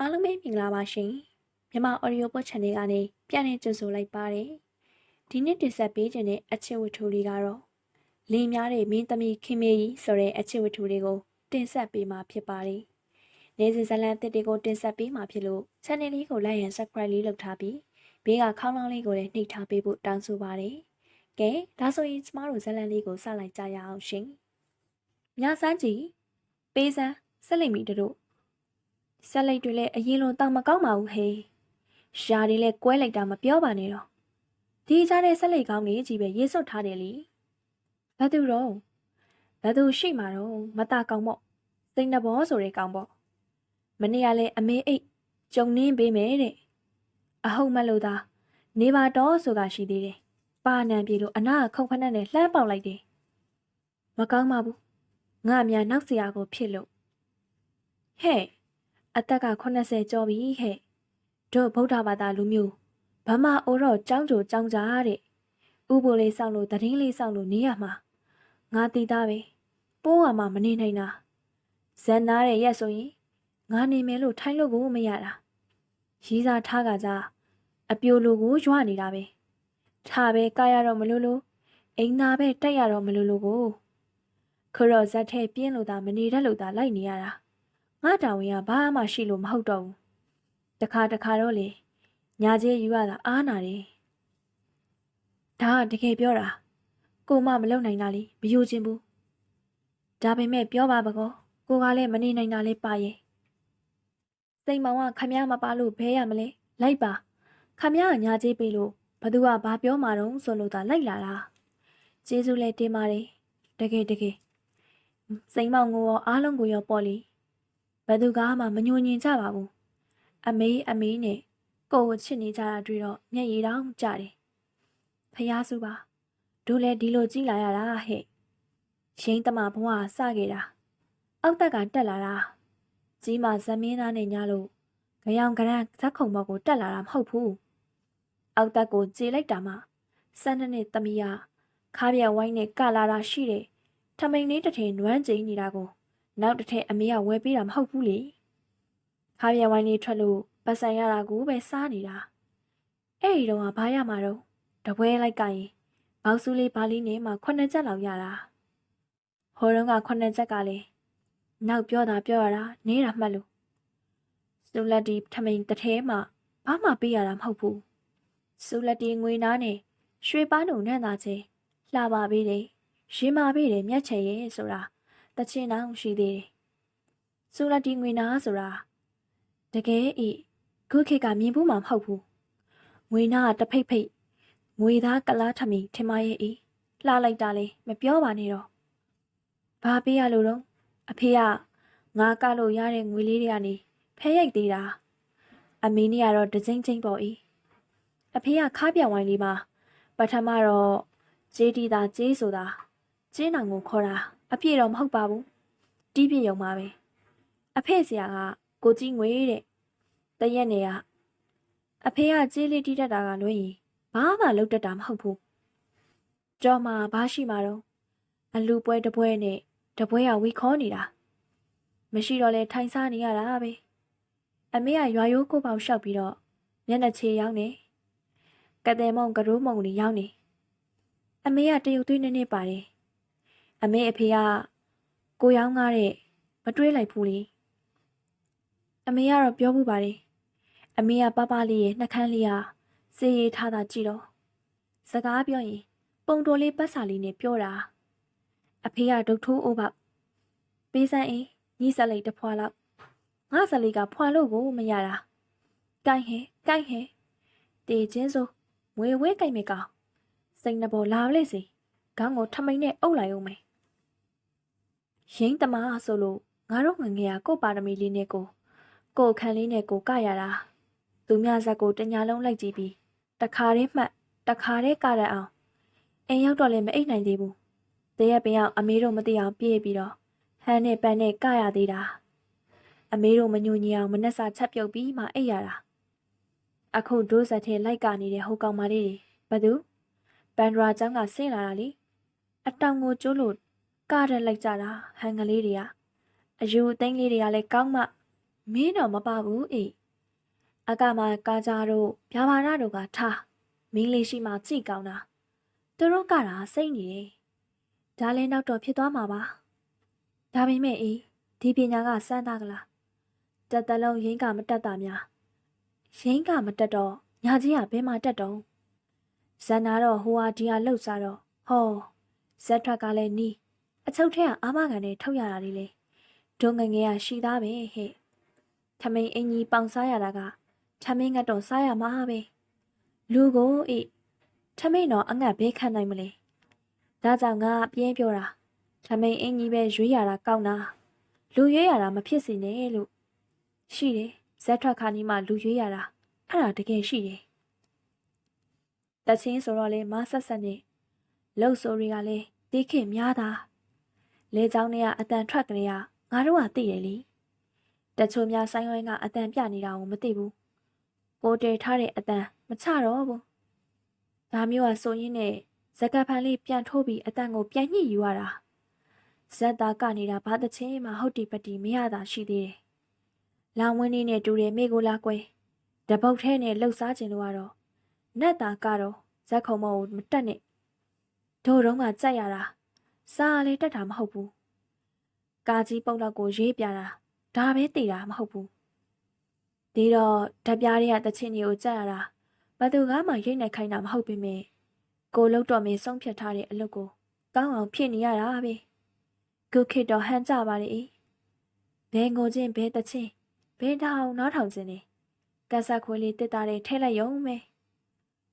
အားလုံးပဲမင်္ဂလာပါရှင်မြန်မာ audio book channel ကနေပြန်လည်ကြိုဆိုလိုက်ပါတယ်ဒီနေ့တင်ဆက်ပေးခြင်းတဲ့အချစ်ဝတ္ထုလေးကတော့လင်းများတဲ့မင်းသမီးခင်မေကြီးဆိုတဲ့အချစ်ဝတ္ထုလေးကိုတင်ဆက်ပေးမှာဖြစ်ပါတယ်နေစဉ်ဇလန်တစ်တွေကိုတင်ဆက်ပေးမှာဖြစ်လို့ channel လေးကို like and subscribe လေးလုပ်ထားပြီးဘေးကခေါင်းလောင်းလေးကိုလည်းနှိပ်ထားပေးဖို့တောင်းဆိုပါတယ်ကဲဒါဆိုရင်ကျမတို့ဇလန်လေးကိုစလိုက်ကြရအောင်ရှင်မြဆန်းကြီးပေးစမ်းဆက်လိမ့်မီတို့ ဆက်လိုက်တွေလည်းအရင်လိုတောင်မကောင်းပါဘူးဟေးရှားတွေလည်းကွဲလိုက်တာမပြောပါနဲ့တော့ဒီကြားတဲ့ဆက်လိုက်ကောင်းလေးကြီးပဲရေးစွတ်ထားတယ်လीဘသူတော့ဘသူရှိမှာတော့မตาကောင်းပေါ့စိန်နဘောဆိုတဲ့ကောင်းပေါ့မနေ့ကလည်းအမေအိတ်ကြုံနှင်းပေးမယ်တဲ့အဟုတ်မလို့သာနေပါတော့ဆိုတာရှိသေးတယ်ပါနံပြေလို့အနာခုံဖက်နဲ့လှမ်းပေါက်လိုက်တယ်မကောင်းပါဘူးငါအများနောက်စရာကိုဖြစ်လို့ဟဲ့ အသက်က80ကျော်ပြီဟဲ့တို့ဗုဒ္ဓဘာသာလူမျိုးဗမာအိုတော့ကြောင်းကြိုကြောင်းကြားတဲ့ဥပိုလ်လေးစောင့်လို့တရင်လေးစောင့်လို့နေရမှာငါတီးသားပဲပိုးရမှာမနေနိုင်တာဇန်နာတဲ့ရက်ဆိုရင်ငါနေမယ်လို့ထိုင်းလို့ကိုမရတာရီးစားထားကစားအပြိုလိုကိုရွနေတာပဲထားပဲကာရတော့မလို့လို့အိမ်သာပဲတက်ရတော့မလို့လို့ကိုခရော့ဇက်ထဲပြင်းလို့သာမနေတတ်လို့သာလိုက်နေရတာ ငါတာဝန်ကဘာမှရှိလို့မဟုတ်တော့ဘူးတခါတခါတော့လေညာကျေးယူရတာအားနာတယ်ဒါကတကယ်ပြောတာကိုမမလုံနိုင်တာလေမယူခြင်းဘူးဒါပေမဲ့ပြောပါပကောကိုကလည်းမနေနိုင်တာလေပါရဲ့စိန်မောင်ကခမည်းမပါလို့ဘဲရမလဲလိုက်ပါခမည်းကညာကျေးပေးလို့ဘသူကဘာပြောမှာတော့ဆိုလို့သာလိုက်လာတာကျေးဇူးလည်းတင်ပါတယ်တကယ်တကယ်စိန်မောင်ကိုရောအားလုံးကိုရောပေါ့လी ဘယ်သူကမှမညှို့ညင်ကြပါဘူးအမေးအမေးနဲ့ကိုကိုချစ်နေကြတာတွေ့တော့မျက်ရည်တောင်ကျတယ်ဖះစုပါတို့လည်းဒီလိုကြည့်လာရတာဟဲ့ရင်းတမဘဝစခဲ့တာအောက်တက်ကတက်လာတာကြီးမဇမင်းသားနဲ့ညလို့ကြောင်ကရန်ဇက်ခုံဘောက်ကိုတက်လာတာမဟုတ်ဘူးအောက်တက်ကိုကြေလိုက်တာမှစန်းနဲ့သမီးကခါးပြဝိုင်းနဲ့ကလာတာရှိတယ်ထမိန်လေးတစ်ထည်နွမ်းကျိန်နေတာကို နောက်တစ်ထည့်အမေကဝယ်ပေးတာမဟုတ်ဘူးလေခါပြန်ဝိုင်းလေးထွက်လို့ပတ်ဆိုင်ရတာကိုပဲစားနေတာအဲ့ဒီတော့ကဘာရမှာတော့တပွဲလိုက်ကရင်ဘောက်စုလေးဘာလေးနဲ့မှခုနှစ်ချက်လောက်ရတာဟိုတုန်းကခုနှစ်ချက်ကလည်းနောက်ပြောတာပြောရတာနေတာမှတ်လို့စူလက်တီထမိန်တစ်ထဲမှာဘာမှပေးရတာမဟုတ်ဘူးစူလက်တီငွေနားနဲ့ရွှေပန်းုံနဲ့သာချင်းလှပါပေးတယ်ရင်မာပေးတယ်မျက်ချေရဲ့ဆိုတာ တချင်တောင်ရှိသေးတယ်။စူလာတီငွေနာဆိုတာတကယ်ဤခုခေတ်ကမြင်ဘူးမှမဟုတ်ဘူး။ငွေနာကတဖိတ်ဖိတ်ငွေသားကလားထမီထင်မရဲ့ဤလှလိုက်တာလေမပြောပါနဲ့တော့။ဘာပေးရလို့တော့အဖေကငါကလို့ရတဲ့ငွေလေးတွေကနေဖဲရိုက်သေးတာ။အမေนี่ကတော့တချင်းချင်းပေါ့ဤ။အဖေကခါပြောင်ဝိုင်းလေးမှာပထမတော့ကျေးတီတာကျေးဆိုတာကျင်းအောင်ကိုခေါ်တာ အပြည့်တော့မဟုတ်ပါဘူးတီးပြည့်ရုံပါပဲအဖေဆရာကကိုကြီးငွေတဲ့တရက်နေကအဖေကကြေးလေးတီးတတ်တာကလွှဲရင်ဘာမှလုပ်တတ်တာမဟုတ်ဘူးကြော်မှာဘာရှိမှာတော့အလူပွဲတပွဲနဲ့တပွဲကဝီခေါ်နေတာမရှိတော့လဲထိုင်စားနေရတာပဲအမေကရွာရိုးကိုပေါက်လျှောက်ပြီးတော့မျက်နှာချေရောက်နေကတဲ့မုံကရိုးမုံလေးရောက်နေအမေကတရုတ်သွေးနေနေပါတယ် အမေအဖေကကိုရောင်းကားတဲ့မတွေးလိုက်ဘူးလေအမေကတော့ပြောမှုပါတယ်အမေကပပလေးရဲ့နှကန်းလေးဟာစေးရထားတာကြည့်တော့စကားပြောရင်ပုံတော်လေးပတ်စာလေးနဲ့ပြောတာအဖေကဒုတ်ထိုးအိုးပေါက်ပေးစမ်းအင်းညီဆက်လိုက်တဖွာလောက်ငါဆက်လေးကဖွာလို့ကိုမရတာကိုင်းဟဲကိုင်းဟဲတေချင်းစိုးမွေဝဲကိုက်မကောင်စိတ်နှပေါ်လာလိုက်စီခေါင်းကိုထမိန်နဲ့အုပ်လိုက်အောင်မယ် ရင်းတမဆိုလို့ငါတို့ငငယ်ကကို့ပါရမီလေးနဲ့ကိုကိုခန်းလေးနဲ့ကိုကရတာသူများဇက်ကိုတညာလုံးလိုက်ကြည့်ပြီးတခါတည်းမှတ်တခါတည်းကရအောင်အိမ်ရောက်တော့လည်းမအိတ်နိုင်သေးဘူးတရက်ပင်အောင်အမေတို့မသိအောင်ပြေးပြီးတော့ဟန်းနဲ့ပန်းနဲ့ကရသေးတာအမေတို့မညူညီအောင်မနှက်စာချက်ပြုတ်ပြီးမှအိတ်ရတာအခုဒိုးဆက်ထဲလိုက်ကနေတဲ့ဟိုကောင်မလေးတွေဘသူပန်ဒရာကျောင်းကဆင်းလာတာလေအတောင်ကိုကျိုးလို့ ကရက်လိုက်ကြတာဟန်ကလေးတွေကအယူအသိန်းလေးတွေကလည်းကောင်းမှမင်းတော့မပါဘူးအေးအကမှာကာကြတို့ဗျာပါရတို့ကထားမင်းလေးရှိမှကြည့်ကောင်းတာသူတို့ကတာစိတ်နေတယ်ဒါလည်းနောက်တော့ဖြစ်သွားမှာပါဒါပေမဲ့အေးဒီပညာကစမ်းသားကလားတက်တလုံးရင်းကမတက်တာများရင်းကမတက်တော့ညာကြီးကဘယ်မှာတက်တော့ဇန်နာတော့ဟိုဟာဒီဟာလှုပ်စားတော့ဟောဇက်ထွက်ကလည်းနီး အချုပ်ထဲကအာမခံနဲ့ထုတ်ရတာလေးလေဒုံငငယ်ကရှိသားပဲဟဲ့ထမိန်အင်ကြီးပေါင်စားရတာကထမိန်ငတ်တော့စားရမှာပဲလူကိုအေးထမိန်တော့အငတ်ဘေးခံနိုင်မလဲဒါကြောင့်ငါပြင်းပြောတာထမိန်အင်ကြီးပဲရွေးရတာကောင်းတာလူရွေးရတာမဖြစ်စေနဲ့လို့ရှိတယ်ဇက်ထွက်ခါနီးမှလူရွေးရတာအဲ့ဒါတကယ်ရှိတယ်တချင်းဆိုတော့လေမဆက်ဆက်နဲ့လှုပ်ဆိုတွေကလည်းတီးခင်များတာ လေချောင်းတွေကအတန်ထွက်ကလေးကငါတို့ကသိတယ်လीတချို့များဆိုင်ဝိုင်းကအတန်ပြနေတာကိုမသိဘူးကိုတဲထားတဲ့အတန်မချတော့ဘူးဒါမျိုးကဆိုရင်နဲ့ဇက်ကပ်ဖန်လေးပြန်ထိုးပြီးအတန်ကိုပြန်ညှိယူရတာဇက်သားကနေတာဘာတချင်းမှဟုတ်တီပတီမရတာရှိသေးတယ်လောင်ဝင်းလေးနဲ့တူတယ်မိကိုလာကွယ်တပုတ်ထဲနဲ့လှုပ်ရှားခြင်းလို့ကတော့နတ်သားကတော့ဇက်ခုံမကိုမတက်နဲ့တို့တော့ကကြက်ရတာ စားလည်းတက်တာမဟုတ်ဘူးကာကြီးပုံတော့ကိုရေးပြတာဒါပဲတည်တာမဟုတ်ဘူးဒီတော့ဓပြားတွေကတချင်းတွေကိုကြက်ရတာဘသူကမှရိတ်နိုင်ခိုင်းတာမဟုတ်ပေမဲ့ကိုလုံးတော်မင်းဆုံးဖြတ်ထားတဲ့အလုပ်ကိုကောင်းအောင်ဖြစ်နေရတာပဲခုခေတ်တော့ဟန်ကြပါလေဘဲငိုချင်းဘဲတချင်းဘဲထောင်နားထောင်ခြင်းနေကက်ဆက်ခွေးလေးတစ်တာတွေထဲလိုက်ရုံပဲ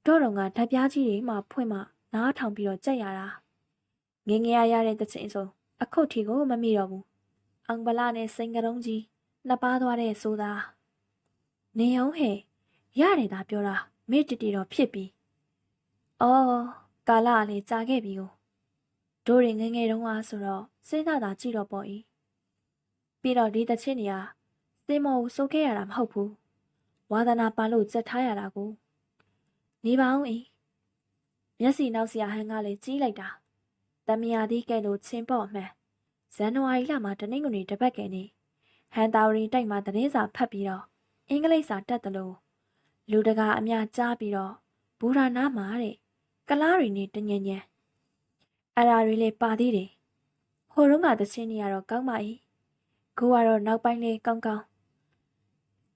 တော့တော့ကဓပြားကြီးတွေမှဖွင့်မှနားထောင်ပြီးတော့ကြက်ရတာ ငငယ်ရရတဲ့တချင်းဆိုအခုထီကိုမမိတော့ဘူးအောင်ပလာနဲ့စိန်ကရုံးကြီးနှစ်ပါးသွားတဲ့ဆိုတာနေအောင်ဟဲ့ရတယ်သာပြောတာမေ့တတီတော့ဖြစ်ပြီအော်ကာလာကလည်းကြာခဲ့ပြီကိုတို့တွေငငယ်တုန်းကဆိုတော့စဉ်းစားတာကြည့်တော့ပေါ့ဤပြီးတော့ဒီတချင်းတွေကစင်မောကိုစိုးခဲ့ရတာမဟုတ်ဘူးဝါသနာပါလို့စက်ထားရတာကိုနေပါအောင်ဤမျက်စိနောက်စရာဟန်ကလည်းကြီးလိုက်တာ တမယာသီးကဲလို့ချင်းပေါ့မှန်ဇန်နဝါရီလမှာတနင်္ဂနွေတပတ်ကဲနေဟန်တာဝရီတိုက်မှာသတင်းစာဖတ်ပြီးတော့အင်္ဂလိပ်စာတက်တယ်လို့လူတကာအများကြားပြီးတော့ဘူရာနာမှာတဲ့ကလားတွေနဲ့တညံ့ညံအဲ့ဒါတွေလည်းပါသေးတယ်ဟိုတုန်းကသချင်းတွေကတော့ကောင်းပါ ਈ ကိုကတော့နောက်ပိုင်းလေးကောင်းကောင်း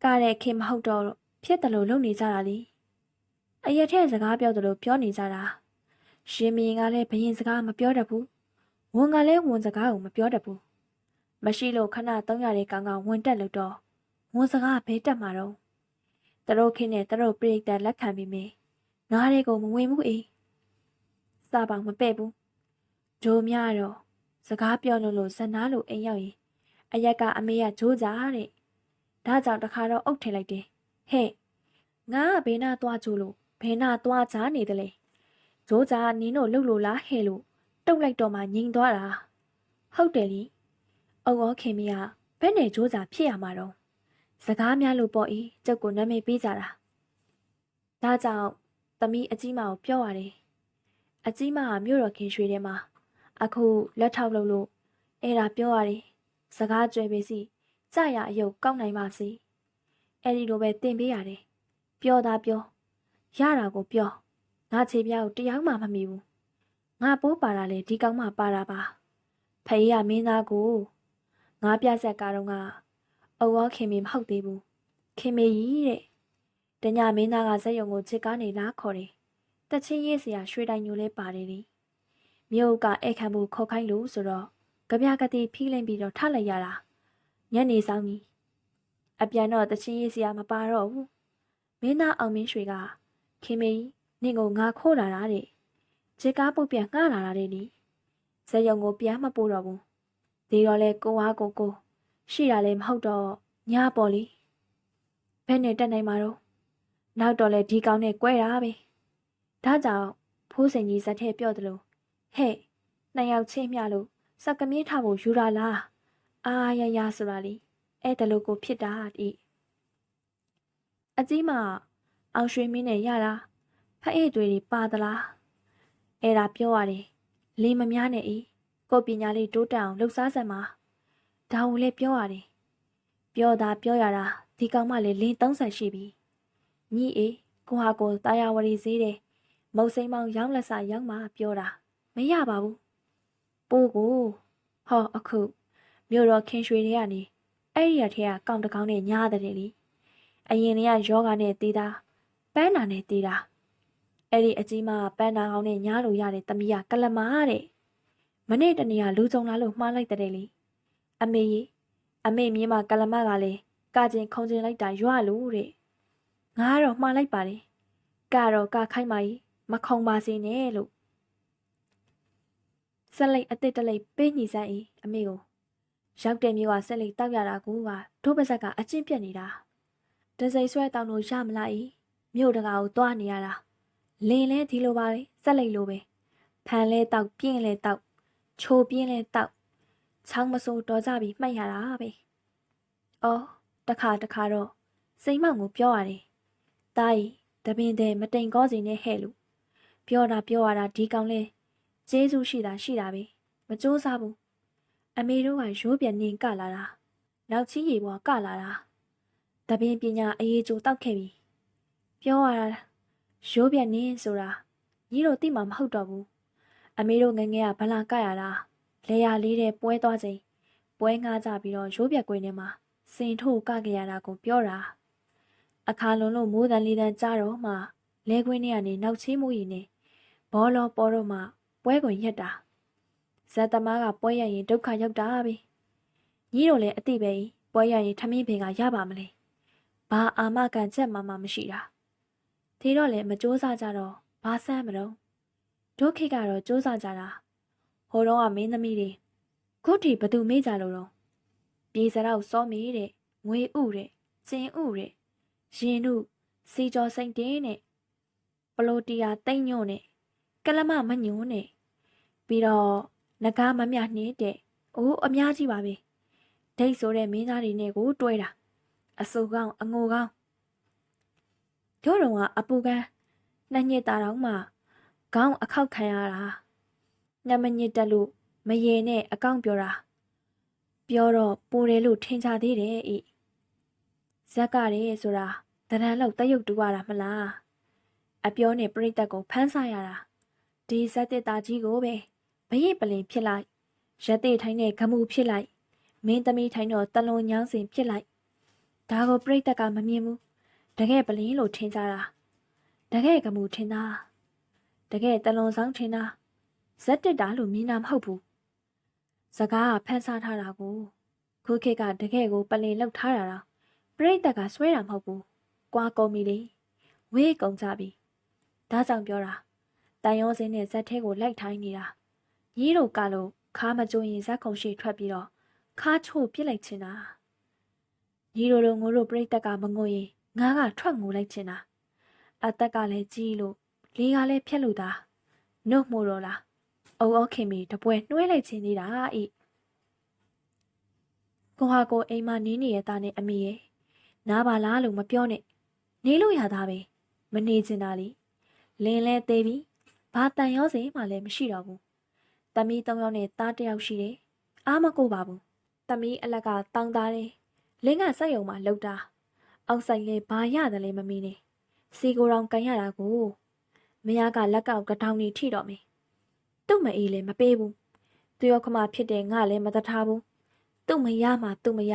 ကတဲ့ခင်မဟုတ်တော့ဖြစ်တယ်လို့လုပ်နေကြတာလीအရက်ထဲစကားပြောတယ်လို့ပြောနေကြတာ ရှင်မင်းကလည်းဘရင်စကားမပြောတတ်ဘူးဝန်ကလည်းဝန်စကားကိုမပြောတတ်ဘူးမရှိလို့ခဏသုံးရတဲ့ကောင်ကဝန်တက်လို့တော့ဝန်စကားဘဲတက်မှာတော့တရုတ်ခင်းနဲ့တရုတ်ပြိတ္တလက်ခံပြီးမေးငါးတွေကိုမဝင်ဘူးအေးစပါမပဲ့ဘူးဂျိုးများတော့စကားပြောလို့လို့ဇနာလို့အိမ်ရောက်ရင်အရက်ကအမေကဂျိုးကြတဲ့ဒါကြောင့်တခါတော့အုပ်ထည့်လိုက်တယ်ဟဲ့ငါကဘေးနာသွားကြိုးလို့ဘယ်နာသွားကြနေတယ်လဲ ဂျိုးကြနင်းတို့လှုပ်လို့လားဟဲ့လို့တုတ်လိုက်တော့မှငြိမ်သွားတာဟုတ်တယ်လीအုံဩခင်မီကဘယ်နဲ့ဂျိုးကြဖြစ်ရမှာတော့စကားများလို့ပေါ့ဤကျုပ်ကိုနာမည်ပေးကြတာဒါကြောင့်သမီးအကြီးမကိုပြောရတယ်အကြီးမကမြို့တော်ခင်ရွှေထဲမှာအခုလက်ထောက်လုပ်လို့အဲ့ဒါပြောရတယ်စကားကြွယ်ပေစီကြရအယုတ်ကောက်နိုင်ပါစေအဲ့ဒီလိုပဲတင်ပေးရတယ်ပြောတာပြောရတာကိုပြော ငါခြေပြားကိုတရားမှမမီဘူးငါပိုးပါတာလေဒီကောင်မှပါတာပါဖေးရမင်းသားကိုငါပြဆက်ကားတော့ကအဝေါ်ခင်မီမဟုတ်သေးဘူးခင်မီကြီးတဲ့တညမင်းသားကဇက်ယုံကိုချစ်ကားနေလားခေါ်တယ်တချင်းရေးစရာရွှေတိုင်ညိုလဲပါတယ်လေမြို့ကဧခံမှုခေါ်ခိုင်းလို့ဆိုတော့ကြပြကတိဖိလိမ့်ပြီးတော့ထလိုက်ရတာညနေဆောင်ကြီးအပြန်တော့တချင်းရေးစရာမပါတော့ဘူးမင်းသားအောင်မင်းရွှေကခင်မီ နင့်ကိုငါခိုးလာတာတဲ့ခြေကားပုတ်ပြန်ငှားလာတာတဲ့နီဇက်ယုံကိုပြန်မပို့တော့ဘူးဒီတော့လဲကိုအားကိုကိုရှိတာလည်းမဟုတ်တော့ညာပေါ်လीဘယ်နဲ့တက်နိုင်မှာတော့နောက်တော့လဲဒီကောင်နဲ့꿰တာပဲဒါကြောင့်ဖိုးစိန်ကြီးဇက်ထဲပြောသလိုဟဲ့နှစ်ယောက်ချင်းမျှလို့စက်ကမြင်းထဖို့ယူတာလားအာရရဆိုတာလေအဲ့တလို့ကိုဖြစ်တာဤအကြီးမအောင်ရွှေမင်းနဲ့ရတာ ဖအေးတွေပါသလားအဲ့ဒါပြောရတယ်လေးမများနဲ့ဤကိုပညာလေးတိုးတက်အောင်လှုပ်ရှားစမ်းပါဒါကိုလည်းပြောရတယ်ပြောတာပြောရတာဒီကောင်မလေးလင်းသုံးဆန်ရှိပြီညီအေးကိုဟာကိုတာယာဝရီဈေးတယ်မုတ်စိမ်းမောင်ရောင်းလက်စာရောင်းမှပြောတာမရပါဘူးပိုးကိုဟောအခုမြို့တော်ခင်ရွှေတွေကနေအဲ့ဒီရထဲကကောင်တကောင်နဲ့ညားတဲ့လေအရင်ကယောဂနဲ့တေးတာပန်းနာနဲ့တေးတာ အဲ့ဒီအကြီးမပန်းနာကောင်နဲ့ညားလို့ရတဲ့တမီးကကလမာတဲ့မနေ့တနေ့ကလူကြုံလာလို့မှားလိုက်တဲ့လေအမေကြီးအမေမြင်းမကလမကလည်းကကျင်ခုံကျင်လိုက်တာရွလို့တဲ့ငါကတော့မှားလိုက်ပါတယ်ကတော့ကခိုင်းပါကြီးမခုံပါစေနဲ့လို့ဆက်လိုက်အစ်စ်တလိပ်ပေးညီဆိုင်၏အမေကိုရောက်တဲ့မျိုးကဆက်လိုက်တောက်ရတာကူကဒုပစက်ကအချင်းပြက်နေတာတစိမ့်ဆွဲတောင်းလို့ရမလားဤမြို့တကာကိုသွားနေရတာ လင်းလဲဒီလိုပါလေဆက်လိုက်လိုပဲဖန်လဲတောက်ပြင်းလဲတောက်ချိုပြင်းလဲတောက်ချောင်းမစိုးတော်ကြပြီးမှတ်ရတာပဲအော်တခါတခါတော့စိန်မောင်ကိုပြောရတယ်တားဤတပင်တဲ့မတိမ်ကောစီနဲ့ဟဲ့လို့ပြောတာပြောရတာဒီကောင်လဲကျေးဇူးရှိတာရှိတာပဲမကြိုးစားဘူးအမေတို့ကရိုးပြန်နေကလာတာနောက်ချီးရီပေါ်ကလာတာတပင်ပညာအေးကြိုတောက်ခဲ့ပြီပြောရတာ ရိုးပြန်နေဆိုတာညီတို့သိမှာမဟုတ်တော့ဘူးအမေတို့ငယ်ငယ်ကဗလာကရတာလေယာလေးတဲ့ပွဲသွားချိန်ပွဲငှားကြပြီးတော့ရိုးပြက်ကွင်းထဲမှာစင်ထိုးကကြရတာကိုပြောတာအခါလုံးလို့မိုးတန်လေးတန်ကြတော့မှလဲခွင်းထဲကနေနောက်ချေးမှုရင်နေဘောလောပေါ်တော့မှပွဲကွင်ရက်တာဇက်သမားကပွဲရရင်ဒုက္ခရောက်တာပဲညီတို့လည်းအတိပဲပွဲရရင်ထမင်းပင်ကရပါမလဲဘာအာမခံချက်မှမမရှိတာ ထေတော့လည်းမစူးစမ်းကြတော့ဘာဆန်းမတော့ဒုခိကတော့စူးစမ်းကြတာဟိုတော့ကမင်းသမီးတွေခုထိဘသူမေ့ကြလို့တော့ပြေစရောက်စောမေးတဲ့ငွေဥတဲ့ကျင်းဥတဲ့ရင်တို့စီကျော်စိန်တင်းနဲ့ပလိုတီယာတိတ်ညွန့်နဲ့ကလမမညွန့်နဲ့ပြီးတော့ငကားမမြနှင်းတဲ့အိုးအများကြီးပါပဲဒိတ်ဆိုတဲ့မင်းသားတွေနဲ့ကို တွဲတာအဆူကောင်အငိုကောင် တို့တော်ကအပူကန်းနှစ်ညစ်တာတော့မှခေါင်းအခောက်ခံရတာညမညစ်တက်လို့မရေနဲ့အကောင့်ပြောတာပြောတော့ပိုတယ်လို့ထင်ကြသေးတယ်ဤဇက်ကရဲဆိုတာတရံလောက်တက်ရုပ်တူရတာမလားအပြောနဲ့ပြိတက်ကိုဖမ်းဆရတာဒီဇက်တစ်သားကြီးကိုပဲဘရိတ်ပလင်ဖြစ်လိုက်ရက်သေးထိုင်းတဲ့ဂမှုဖြစ်လိုက်မင်းသမီးထိုင်းတော့တလွန်ညောင်းစင်ဖြစ်လိုက်ဒါကိုပြိတက်ကမမြင်ဘူး တကယ်ပလင်လို့ထင်ကြတာတကယ်ဂမှုထင်တာတကယ်တလွန်ဆောင်ထင်တာဇက်တစ်တာလို့မြင်တာမဟုတ်ဘူးစကားကဖန်ဆားထားတာကိုခုခေတ်ကတကယ်ကိုပလင်လောက်ထားတာတော့ပြိတက်ကဆွဲတာမဟုတ်ဘူးကွာကုန်ပြီလေဝေးကုန်ကြပြီဒါကြောင့်ပြောတာတန်ရုံးစင်းနဲ့ဇက်ထဲကိုလိုက်ထိုင်းနေတာညီတို့ကလို့ခါမကြိုးရင်ဇက်ခုံရှိထွက်ပြီးတော့ခါချို့ပြစ်လိုက်ချင်တာညီတို့တို့ငိုတို့ပြိတက်ကမငိုရင် ငါကထွက်ငိုလိုက်ချင်တာအသက်ကလည်းကြီးလို့လေးကလည်းဖြက်လို့သာနှုတ်မို့တော့လားအုံအောခင်မီတပွဲနှွှဲလိုက်ချင်းသေးတာဤကိုဟာကိုအိမ်မနင်းနေရတာနဲ့အမိရဲ့နားပါလားလို့မပြောနဲ့နေလို့ရတာပဲမနေချင်တာလေလင်းလဲသေးပြီဘာတန်ရောစင်မှလည်းမရှိတော့ဘူးတမီး၃ယောက်နဲ့သားတစ်ယောက်ရှိတယ်အားမကိုပါဘူးတမီးအလက်ကတောင်းသားတယ်လင်းကစက်ယုံမှာလှုပ်တာ အောက်ဆိုင်လဲဘာရတယ်လဲမမီးနေစီကိုတောင်ကန်ရတာကိုမယားကလက်ကောက်ကတောင်းနေထိတော့မယ်သူ့မအေးလည်းမပေးဘူးသူရောခမဖြစ်တယ်ငါလည်းမတထားဘူးသူ့မရမှသူ့မရ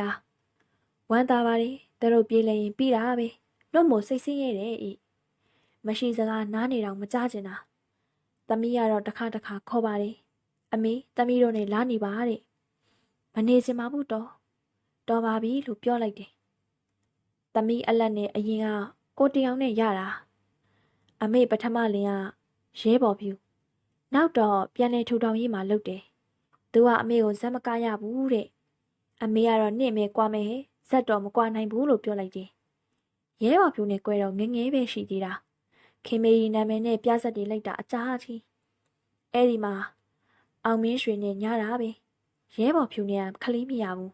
ဝမ်းသာပါတယ်တို့ပြေးလဲရင်ပြီးတာပဲလွတ်မို့စိတ်ဆင်းရဲတယ်ဤမရှိစကားနားနေတော့မကြကျင်တာသမီးကတော့တစ်ခါတစ်ခါခေါ်ပါတယ်အမေသမီးတို့နဲ့လာနေပါတဲ့မနေစင်ပါဘူးတော့တော်ပါပြီလို့ပြောလိုက်တယ် သမီးအလက်နဲ့အရင်ကကိုတယောက်နဲ့ရတာအမေပထမလင်ကရဲဘော်ဖြူနောက်တော့ပြန်လဲထူထောင်ရေးမှာလုပ်တယ်သူကအမေကိုဇက်မကရဘူးတဲ့အမေကတော့နှင့်မဲကွာမဲဇက်တော်မကွာနိုင်ဘူးလို့ပြောလိုက်တယ်ရဲဘော်ဖြူနဲ့ကွဲတော့ငငယ်ပဲရှိသေးတာခင်မေကြီးနာမည်နဲ့ပြဆက်တွေလိုက်တာအကြားကြီးအဲ့ဒီမှာအောင်မင်းရွှေနဲ့ညတာပဲရဲဘော်ဖြူနဲ့ကခလေးမရဘူး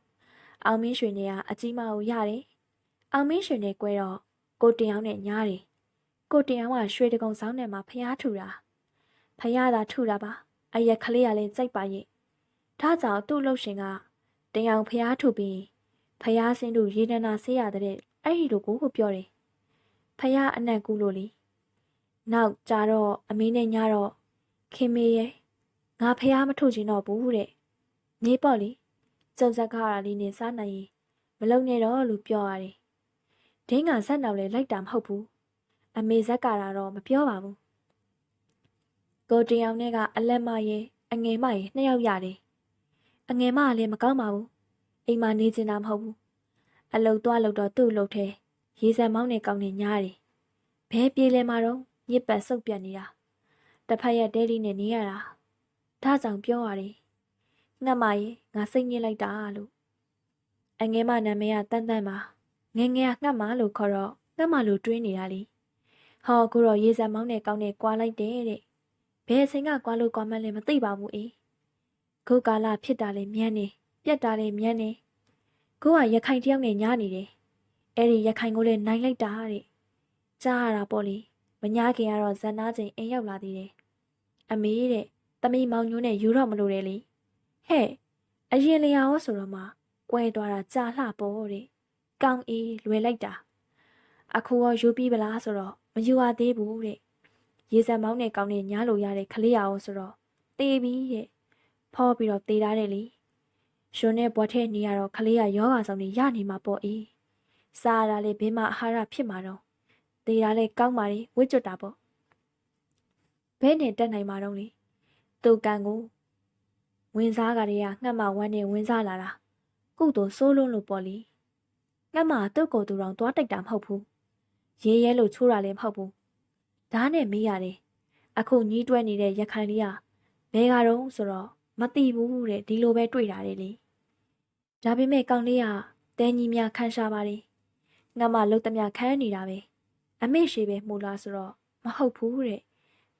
အောင်မင်းရွှေနဲ့ကအကြီးမကိုရတယ် အောင်မင်းရွှေနဲ့ကွဲတော့ကိုတင်အောင်နဲ့ညားတယ်ကိုတင်အောင်ကရွှေတကုံဆောင်နဲ့မှာဖျားထူတာဖျားသာထူတာပါအရက်ကလေးကလည်းကြိုက်ပါရဲ့ဒါကြောင့်သူ့လှုပ်ရှင်ကတင်အောင်ဖျားထူပြီးဖယားစင်းတို့ရေနနာဆေးရတဲ့အဲ့ဒီလိုကိုကိုပြောတယ်ဖယားအနံ့ကူလို့လေနောက်ကြတော့အမင်းနဲ့ညတော့ခင်မေရဲ့ငါဖယားမထုတ်ချင်တော့ဘူးတဲ့နေပေါ့လေကျုံဆက်ခါရလေးနဲ့စားနိုင်ရင်မလုံနဲ့တော့လို့ပြောရတယ် ဒင်းကဇက်နောက်လဲလိုက်တာမဟုတ်ဘူးအမေဇက်ကတာတော့မပြောပါဘူးကိုတင်အောင်နဲ့ကအလက်မရဲ့အငယ်မရဲ့နှစ်ယောက်ရတယ်အငယ်မကလည်းမကောင်းပါဘူးအိမ်မှာနေချင်တာမဟုတ်ဘူးအလုတ်သွားလို့တော့သူ့လို့ထဲရေစံမောင်းနဲ့ကောင်းနေညားတယ်ဘဲပြေးလဲမှာတော့ညစ်ပတ်ဆုပ်ပြတ်နေတာတစ်ဖက်ရဲ့ဒဲဒီနဲ့နေရတာဒါကြောင့်ပြောရတယ်ငတ်မရဲ့ငါစိတ်ညစ်လိုက်တာလို့အငယ်မနာမည်ကတန်တန်ပါ ငယ်ငယ်ကငတ်မလို့ခေါ်တော့ငတ်မလို့တွေးနေတာလေဟောအခုတော့ရေစံမောင်းနဲ့ကောင်းနဲ့ကွာလိုက်တယ်တဲ့ဘယ်အချိန်ကကွာလို့ကွာမှန်းလဲမသိပါဘူးအေးခုကာလဖြစ်တာလေမြန်းနေပြက်တာလေမြန်းနေကိုကရခိုင်တယောက်နဲ့ညားနေတယ်အဲ့ဒီရခိုင်ကိုလည်းနိုင်လိုက်တာတဲ့ကြားရတာပေါ့လေမညာခင်ကတော့ဇန်နာချင်းအိမ်ရောက်လာသေးတယ်အမေတဲ့တမိမောင်ညိုးနဲ့ယူတော့မလို့တယ်လေဟဲ့အရင်လျာရောဆိုတော့မှကွဲသွားတာကြာလှပေါ့တဲ့ ကောင်းအေးလွယ်လိုက်တာအခုရောယူပြီးပလားဆိုတော့မယူရသေးဘူးတဲ့ရေစံမောင်းနဲ့ကောင်းနဲ့ညားလို့ရတဲ့ခလေးရအောင်ဆိုတော့တေးပြီးတဲ့ဖောပြီးတော့တေးထားတယ်လေရှင်နဲ့ဘွားထဲနေရတော့ခလေးရယောဂါဆောင်နေရနေမှာပေါ့အေးစားရတာလေဘင်းမအာဟာရဖြစ်မှာတော့တေးတာလေကောင်းပါလေဝစ်ကျွတ်တာပေါ့ဘဲနဲ့တက်နိုင်မှာတော့လေသူကန်ကိုဝင်စားကလေးကငှက်မဝမ်းနဲ့ဝင်စားလာတာကု့တော့စိုးလုံးလို့ပေါ့လေ ငှက်မသူ့ကိုယ်သူတော်သွားတိုက်တာမဟုတ်ဘူးရေးရဲလို့ချိုးတာလည်းမဟုတ်ဘူးဓားနဲ့မေးရတယ်အခုညီးတွဲနေတဲ့ရခိုင်လေးကဘဲကတော့ဆိုတော့မသိဘူးတဲ့ဒီလိုပဲတွေ့တာလေလေဒါပေမဲ့ကောင်လေးကတဲကြီးများခန်းရှားပါလေငါမှလုတ်သမျှခန်းနေတာပဲအမေရှိပဲမှုလားဆိုတော့မဟုတ်ဘူးတဲ့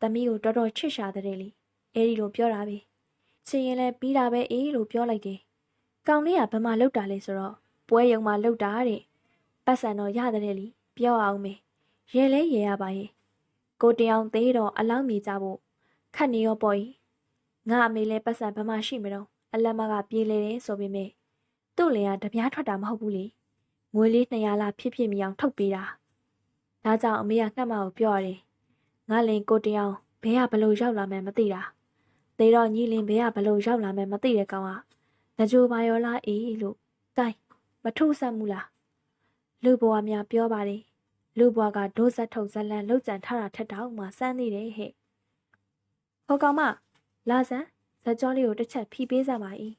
သမီးကိုတော်တော်ချစ်ရှာတဲ့လေအဲဒီလိုပြောတာပဲချင်းရင်လည်းပြီးတာပဲအေးလို့ပြောလိုက်တယ်ကောင်လေးကဘမလုတ်တာလဲဆိုတော့ ပွဲယုံမှာလုတ်တာတဲ့ပတ်စံတော့ရတယ်လေပြောအောင်မေရဲလဲရဲရပါရဲ့ကိုတယောင်သေးတော့အလောင်းမြေကြဖို့ခတ်နေရောပေါ့ကြီးငါအမေလဲပတ်စံဘမရှိမတော့အလက်မကပြေးလေတယ်ဆိုပေမဲ့သူ့လေကတပြားထွက်တာမဟုတ်ဘူးလေငွေလေး200လာဖြစ်ဖြစ်မီအောင်ထုတ်ပေးတာဒါကြောင့်အမေကငှက်မကိုပြောရတယ်ငါလင်ကိုတယောင်ဘဲကဘလို့ရောက်လာမှန်းမသိတာသေတော့ညီလင်ဘဲကဘလို့ရောက်လာမှန်းမသိတဲ့ကောင်ကငကြိုပါရောလားအေးလို့တိုင် မထုဆက်မှုလားလူဘွားများပြောပါတယ်လူဘွားကဒိုးဆက်ထုတ်ဇလန်လှုပ်ကြံထားတာထက်တောင်မှစမ်းနေတယ်ဟဲ့ဟောကောင်မလာစမ်းဇက်ကြောလေးကိုတစ်ချက်ဖိပေးစမ်းပါ၏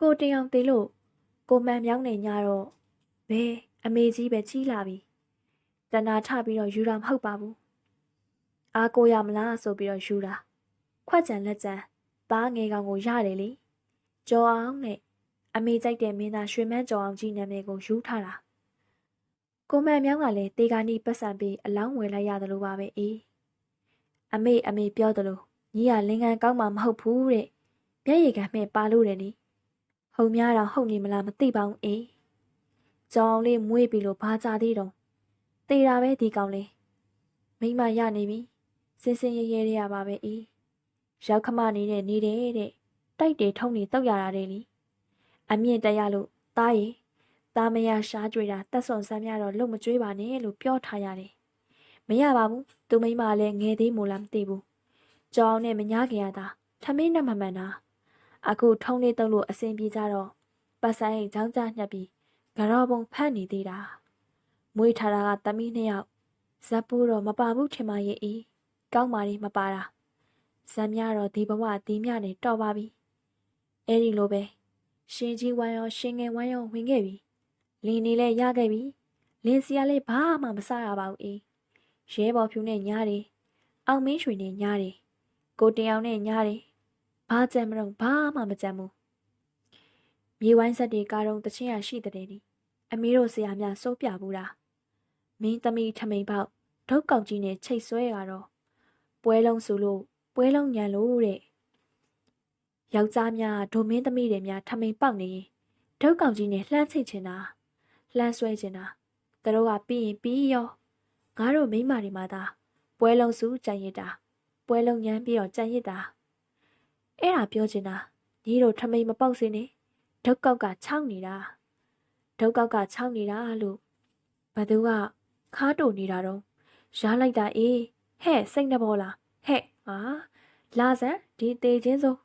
ကိုတင်အောင်သေးလို့ကိုမှန်မြောင်းနေညတော့ဘဲအမေကြီးပဲကြီးလာပြီတနာထပြီးတော့ယူတာမဟုတ်ပါဘူးအားကိုရမလားဆိုပြီးတော့ယူတာခွက်ကြံလက်ကြံသားငယ်ကောင်ကိုရတယ်လေကြော်အောင်နဲ့ အမေကြိုက်တဲ့မင်းသားရွှေမန်းကြော်အောင်ကြီးနာမည်ကိုယူထားတာကိုမန်မြောင်းကလည်းတေဂာနီပတ်စံပြီးအလောင်းဝယ်လိုက်ရတယ်လို့ပါပဲအေးအမေအမေပြောတယ်လို့ညီကလင်ကန်ကောင်းမှမဟုတ်ဘူးတဲ့မျက်ရည်ကမှဲပါလို့တယ်နိဟုံများတော့ဟုတ်နေမလားမသိပါဘူးအေးကြောင်လေးမွေးပြီလို့ဘာကြသေးတော့တေတာပဲဒီကောင်လေးမိမရနေပြီစင်စင်ရဲရဲရပါပဲအေးရောက်ခမနေတဲ့နေတယ်တဲ့တိုက်တယ်ထုံးနေတောက်ရတာတဲ့လी အမြင့်တရလို့သားရင်သားမရရှားကြွေတာတက်ဆွန်ဆမ်းများတော့လုံမကြွေးပါနဲ့လို့ပြောထားရတယ်မရပါဘူးသူမိမလည်းငယ်သေးမို့လားမသိဘူးကြောင်နဲ့မညာခင်ရတာထမင်းနဲ့မမှန်တာအခုထုံးလေးတုပ်လို့အစင်ပြေကြတော့ပတ်ဆိုင်ချောင်းကြညှက်ပြီးကြရောပုံဖတ်နေသေးတာမွေးထားတာကတမီးနှစ်ယောက်ဇက်ပူးတော့မပါဘူးထင်မရဲ့အေးကောင်းပါလေမပါတာဇက်များတော့ဒီဘဝဒီမြနဲ့တော်ပါပြီအဲ့ဒီလိုပဲ ရှင်ကြီးဝိုင်းရောရှင်ငယ်ဝိုင်းရောဝင်ခဲ့ပြီလင်းနေလဲရခဲ့ပြီလင်းစီကလည်းဘာမှမစားရပါဘူးအေးရဲဘော်ဖြူနဲ့ညားတယ်အောင်မင်းရွှေနဲ့ညားတယ်ကိုတယောင်နဲ့ညားတယ်ဘာကြံမတော့ဘာမှမကြံဘူးမြေဝိုင်းဆက်တွေကားတော့တချင်းရရှိတဲ့ဒီအမေတို့ဆရာများစိုးပြဘူးလားမင်းသမီးထမိန်ပေါက်ဒုတ်ကောက်ကြီးနဲ့ချိတ်ဆွဲရတော့ပွဲလုံးဆိုလို့ပွဲလုံးညံလို့တဲ့ ယောက်ျားများဒိုမင်းသမီးတွေများထမိန်ပေါက်နေရင်ဒုတ်ကောက်ကြီးနဲ့လှမ်းချိတ်ချင်တာလှမ်းဆွဲချင်တာသူတို့ကပြီးရင်ပြီးရောငါတို့မိမတွေမှာသာပွဲလုံးစုကြံရစ်တာပွဲလုံးညမ်းပြီးတော့ကြံရစ်တာအဲ့ဒါပြောချင်တာညီတို့ထမိန်မပေါက်စင်းနေဒုတ်ကောက်ကခြောက်နေတာဒုတ်ကောက်ကခြောက်နေတာလို့ဘသူကခါးတူနေတာတော့ရလိုက်တာအေးဟဲ့စိတ်နှဘောလားဟဲ့ဟာလာစမ်းဒီသေးချင်းစိုး